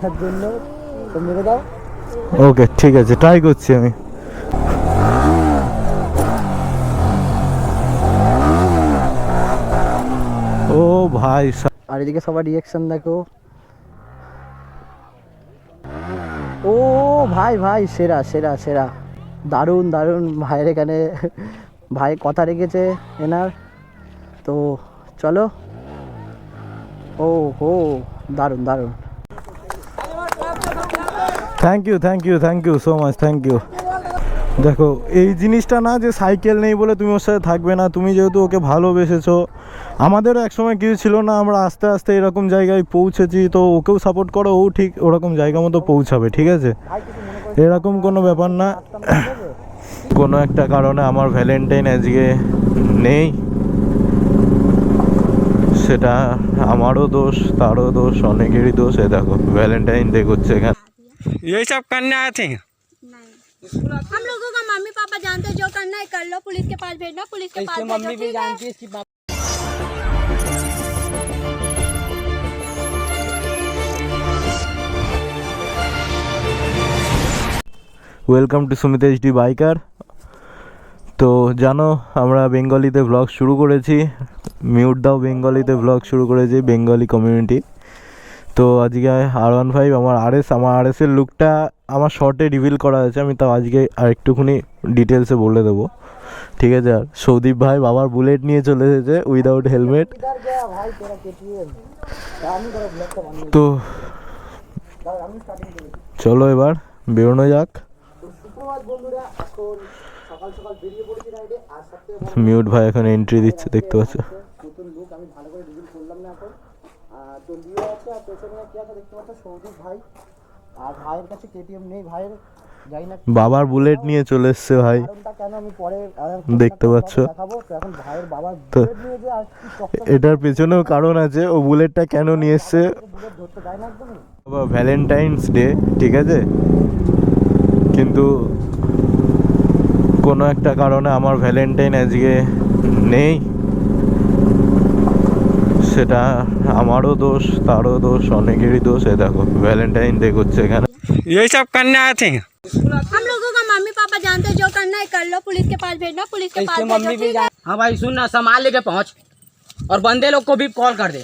মারার জন্য। মেরে দাও। ওকে ঠিক আছে ট্রাই করছি আমি। ও ভাই আর এদিকে সবার রিয়াকশন দেখো। ও ভাই ভাই সেরা সেরা সেরা। দারুণ দারুণ। ভাইয়ের এখানে ভাই কথা রেখেছে এনার। তো চলো। ও হো দারুণ দারুণ। Thank you thank you thank you so much thank you দেখো, এই জিনিসটা না যে সাইকেল নেই বলে তুমি ওর সাথে থাকবে না, তুমি যেহেতু ওকে ভালোবেসেছো, আমাদেরও একসময় কিছু ছিল না, আমরা আস্তে আস্তে এরকম জায়গায় পৌঁছেছি, তো ওকেও সাপোর্ট করো, ও ঠিক ওরকম জায়গা মতো পৌঁছাবে, ঠিক আছে? এরকম কোনো ব্যাপার না। কোনো একটা কারণে আমার ভ্যালেন্টাইন আজকে নেই। সেটা আমারও দোষ, তারও দোষ, অনেকেরই দোষ, এ দেখো ভ্যালেন্টাইন ডে করছে এখানে। यही सब करने आए थे नहीं हम लोगों का मम्मी पापा जानते हैं जो करना है कर लो पुलिस के पास भेजना पुलिस के पास मम्मी भी जानती है welcome to Sumit HD biker তো জানো আমরা বেঙ্গলিতে ব্লগ শুরু করেছি মিউট দাও বেঙ্গলিতে ব্লগ শুরু করেছি বেঙ্গলি কমিউনিটি তো আজকে আর ওয়ান ফাইভ আমার আর এস আমার আর এসের লুকটা আমার শর্টে রিভিল করা আছে আমি তাও আজকে আর একটুখানি ডিটেলসে বলে দেবো। ঠিক আছে, আর সৌদীপ ভাই বাবার বুলেট নিয়ে চলে এসেছে উইদাউট হেলমেট তো চলো এবার বেরোনো যাক। মিউট ভাই এখন এন্ট্রি দিচ্ছে, দেখতে পাচ্ছ? আমি ভালো করে করলাম না এখন আছে আর পেছনে কি আছে দেখতে পাচ্ছ? ভাই। আর ভাইয়ের কাছে কেটিএম নেই ভাইয়ের জানি না বাবার বুলেট নিয়ে চলে এসছে ভাই। কেন আমি পরে দেখতে পাচ্ছ। এখন ভাইয়ের বাবার তো বুলেট নিয়ে যে আর এটার পেছনেও কারণ আছে ও বুলেটটা কেন নিয়ে এসছে? একদমই। ভ্যালেন্টাইন্স ডে ঠিক আছে? কিন্তু কোনো একটা কারণে আমার ভ্যালেন্টাইন আজকে নেই। সেটা আমারও দোষ তারও দোষ অনেকেরই দোষ এ দেখো ভ্যালেন্টাইন ডে করছে এখানে यही सब करने आए थे हम लोगों का मम्मी पापा जानते हैं जो करना है कर लो पुलिस के पास भेजना पुलिस के पास भेजो ठीक है हाँ भाई सुन ना सामान लेके पहुंच और बंदे लोग को भी कॉल कर दे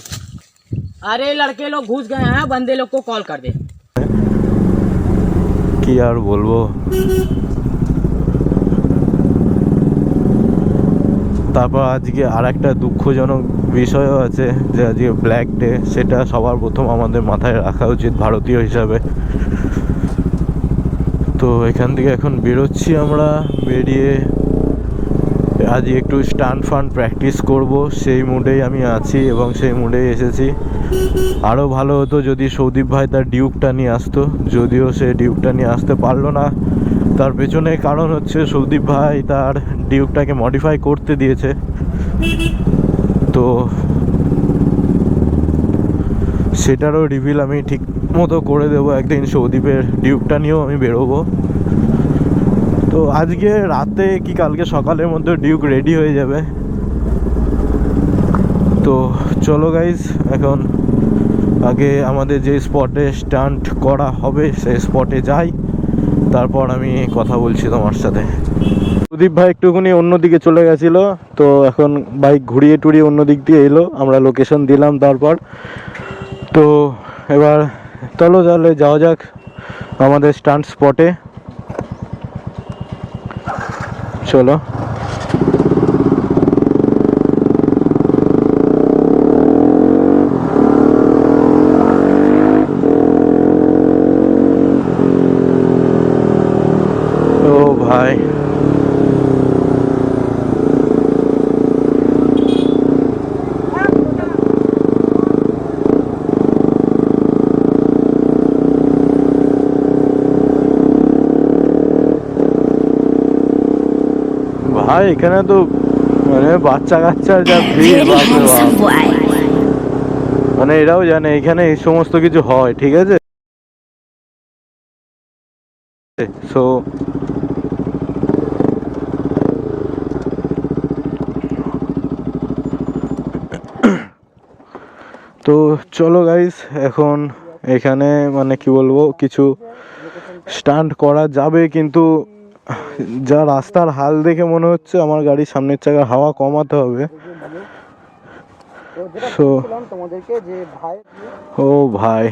अरे लड़के लोग घुस गए हैं बंदे लोग को कॉल कर दे কি আর বলবো তারপর আজকে আর একটা দুঃখজনক বিষয়ও আছে যে আজকে ব্ল্যাক ডে সেটা সবার প্রথম আমাদের মাথায় রাখা উচিত ভারতীয় হিসাবে। তো এখান থেকে এখন বেরোচ্ছি আমরা, বেরিয়ে আজ একটু স্টান ফান প্র্যাকটিস করব। সেই মুডেই আমি আছি এবং সেই মুডেই এসেছি। আরও ভালো হতো যদি সৌদীপ ভাই তার ডিউকটা নিয়ে আসতো। যদিও সে ডিউকটা নিয়ে আসতে পারল না। তার পেছনে কারণ হচ্ছে সৌদীপ ভাই তার ডিউকটাকে মডিফাই করতে দিয়েছে। তো সেটারও রিভিল আমি ঠিক মতো করে দেবো একদিন সৌদীপের ডিউকটা নিয়েও আমি বেরোবো। তো আজকে রাতে কি কালকে সকালের মধ্যে ডিউক রেডি হয়ে যাবে। তো চলো গাইজ এখন আগে আমাদের যে স্পটে স্টান্ট করা হবে, সেই স্পটে যাই। তারপর আমি কথা বলছি তোমার সাথে। প্রদীপ ভাই একটুখানি অন্যদিকে চলে গেছিল, তো এখন বাইক ঘুরিয়ে টুরিয়ে অন্য দিক দিয়ে এলো, আমরা লোকেশন দিলাম তারপর। তো এবার চলো তাহলে যাওয়া যাক আমাদের স্টান্ট স্পটে চলো ও ভাই। ভাই এখানে তো মানে বাচ্চা কাচ্চা যা ভিড়। মানে এরাও জানে এখানে এই সমস্ত কিছু হয় ঠিক আছে? সো তো চলো গাইস এখন এখানে মানে কি বলব, কিছু স্টান্ট করা যাবে কিন্তু যা রাস্তার হাল দেখে মনে হচ্ছে আমার গাড়ির সামনের চাকা হাওয়া কমাতে হবে। ও ভাই,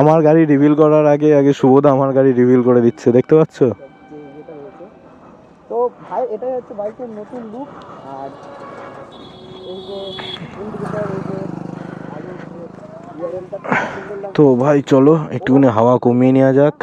আমার গাড়ি রিভিল করার আগে আগে শুভদা আমার গাড়ি রিভিল করে দিচ্ছে, দেখতে পাচ্ছ? তো ভাই হচ্ছে বাইকের নতুন লুক আর তো ভাই চলো একটুখানি হাওয়া কমিয়ে নেওয়া যাক।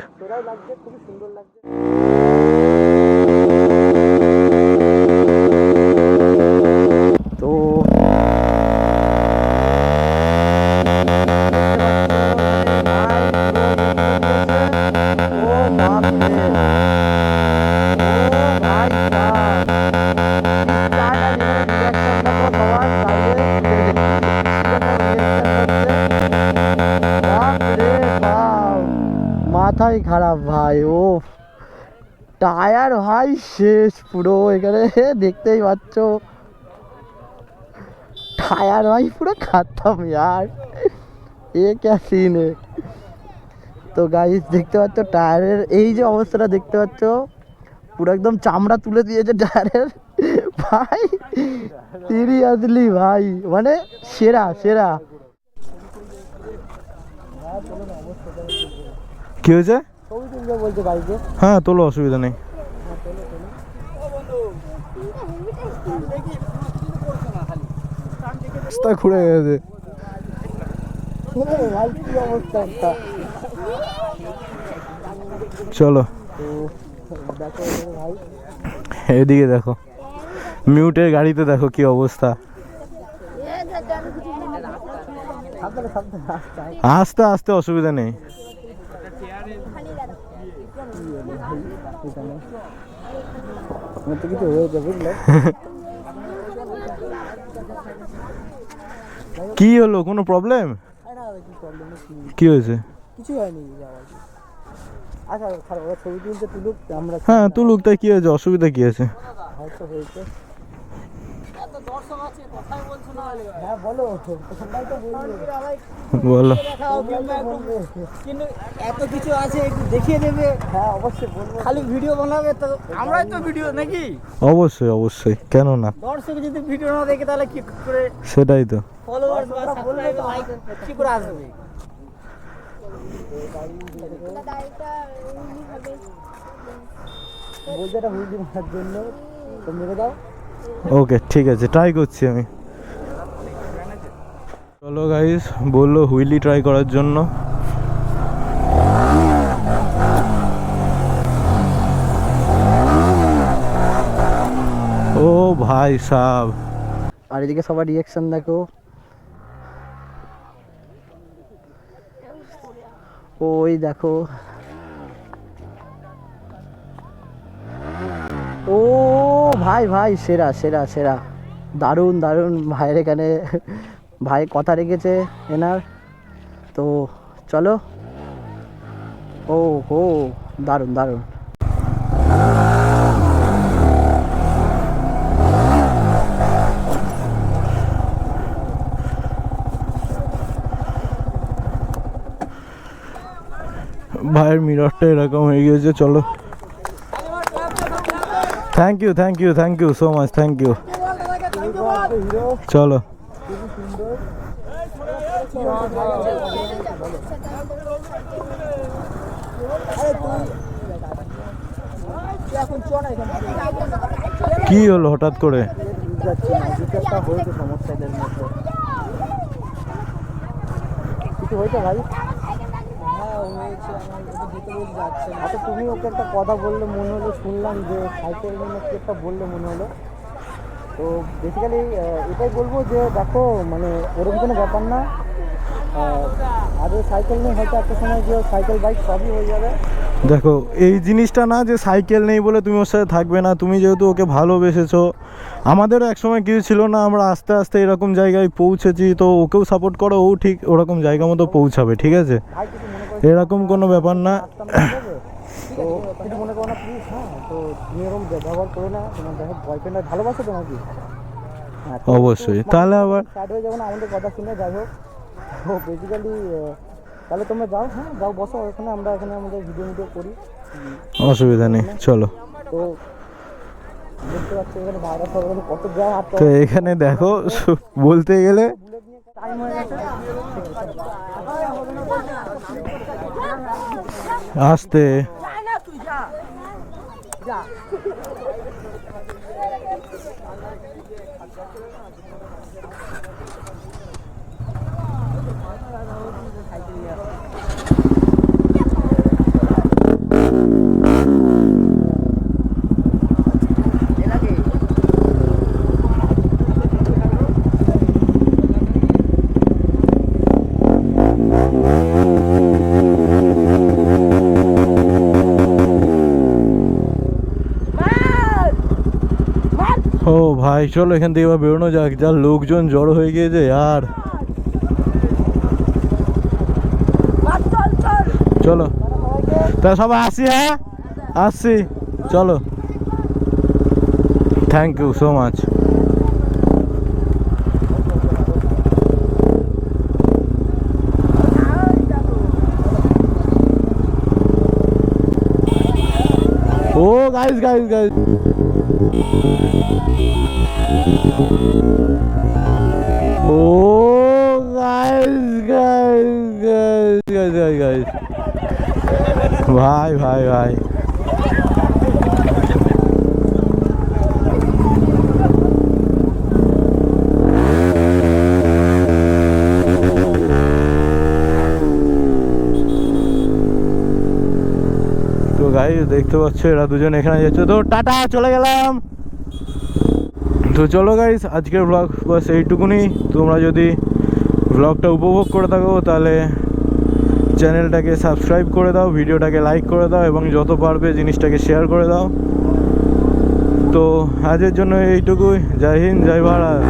মাথায় খারাপ ভাই ও টায়ার ভাই শেষ পুরো এখানে দেখতেই পাচ্ছ। টায়ার ভাই পুরো খাতাম ইয়ার। এ ক্যাসিনে তো গাইস দেখতে পাচ্ছ টায়ারের এই যে অবস্থাটা দেখতে পাচ্ছ পুরো একদম চামড়া তুলে দিয়েছে টায়ারের। ভাই সিরিয়াসলি ভাই মানে সেরা সেরা। কি হয়েছে? হ্যাঁ তোলো অসুবিধা নেই। রাস্তা ঘুরে গেছে। চলো। এদিকে দেখো। মিউটের গাড়িতে দেখো কি অবস্থা। আস্তে আস্তে অসুবিধা নেই এখানে আমার তো কিছু হয়েছে বুঝলে কি হলো? কোনো প্রবলেম কি প্রবলেম কি হয়েছে? কিছু হয়নি আচ্ছা ওরা ছবি তুলতে তুলুক আমরা হ্যাঁ তুলুক তাই কি হয়েছে? অসুবিধা কি আছে? হয়তো হয়েছে। হ্যাঁ বলো তোমরাই তো বলবে। বলো। কিন্তু এত কিছু আছে একটু দেখিয়ে দেবে। হ্যাঁ অবশ্যই বলব। খালি ভিডিও বানাবে তো আমরাই তো ভিডিও নাকি? অবশ্যই অবশ্যই কেন না? দর্শক যদি ভিডিও না দেখে তাহলে কি করে সেটাই তো। ফলোয়ার্স বা সাবস্ক্রাইবার লাইক কি করে আসবে? বলছে এটা হুইলি মারার জন্য। তো মেরে দাও। ওকে ঠিক আছে ট্রাই করছি আমি। চলো গাইস বলল হুইলি ট্রাই করার জন্য। ও ভাই সাব। আর এদিকে সবার রিয়াকশন দেখো। ওই দেখো। ও ভাই ভাই, সেরা সেরা সেরা। দারুণ দারুণ। ভাইয়ের এখানে ভাই কথা রেখেছে এনার। তো চলো। ও হো, দারুণ দারুণ। ভাইয়ের মিররটা এরকম হয়ে গিয়েছে, চলো। Thank you thank you thank you so much thank you চলো কি হলো হঠাৎ করে যাচ্ছে না কিছু একটা হয়েছে সমস্যা আচ্ছা তুমি ওকে একটা কথা বললে মনে হলো শুনলাম যে সাইকেল নিয়ে নাকি একটা বললে মনে হলো। তো বেসিক্যালি এটাই বলব যে দেখো মানে ওরকম কোনো ব্যাপার না। আগে সাইকেল নিয়ে হয়তো একটা সময় যে সাইকেল বাইক সবই হয়ে যাবে। দেখো এই জিনিসটা না যে সাইকেল নেই বলে তুমি ওর সাথে থাকবে না তুমি যেহেতু ওকে ভালোবেসেছো আমাদেরও একসময় কিছু ছিল না আমরা আস্তে আস্তে এরকম জায়গায় পৌঁছেছি তো ওকেও সাপোর্ট করো ও ঠিক ওরকম জায়গা মতো পৌঁছাবে ঠিক আছে? এরকম কোনো ব্যাপার না। তো কিছু মনে করো না প্লিজ হ্যাঁ তো তুমি এরকম ব্যবহার করো না তোমার দেখো বয়ফ্রেন্ড ভালোবাসো তোমাকে? হ্যাঁ অবশ্যই। তাহলে আবার স্টার্ট হয়ে যাব না আমাদের কথা শুনে যাই হোক। তো বেসিক্যালি তাহলে তোমরা যাও হ্যাঁ যাও বসো ওখানে আমরা এখানে আমাদের ভিডিও ভিডিও করি। অসুবিধা নেই চলো। তো দেখতে পাচ্ছি এখানে ভাইরাস কত যায় তো এখানে দেখো বলতে গেলে আসতে। ভাই, চলো এখান থেকে এবার বেরোনো যাক। যা লোকজন জড়ো হয়ে গিয়েছে, আর চলো। তা সবাই আসি হ্যাঁ? আসছি চলো। Thank you so much oh guys guys guys Oh, guys, guys, guys, guys, guys, guys. ভাই ভাই ভাই তো গাই দেখতে পাচ্ছ এরা দুজন এখানে যাচ্ছে। তো টাটা চলে গেলাম। তো চলো গাইস আজকের ব্লগ বাস এইটুকুনি। তোমরা যদি ব্লগটা উপভোগ করে থাকো, তাহলে চ্যানেলটাকে সাবস্ক্রাইব করে দাও, ভিডিওটাকে লাইক করে দাও, এবং যত পারবে জিনিসটাকে শেয়ার করে দাও। তো আজের জন্য এইটুকুই। জয় হিন্দ, জয় ভারত।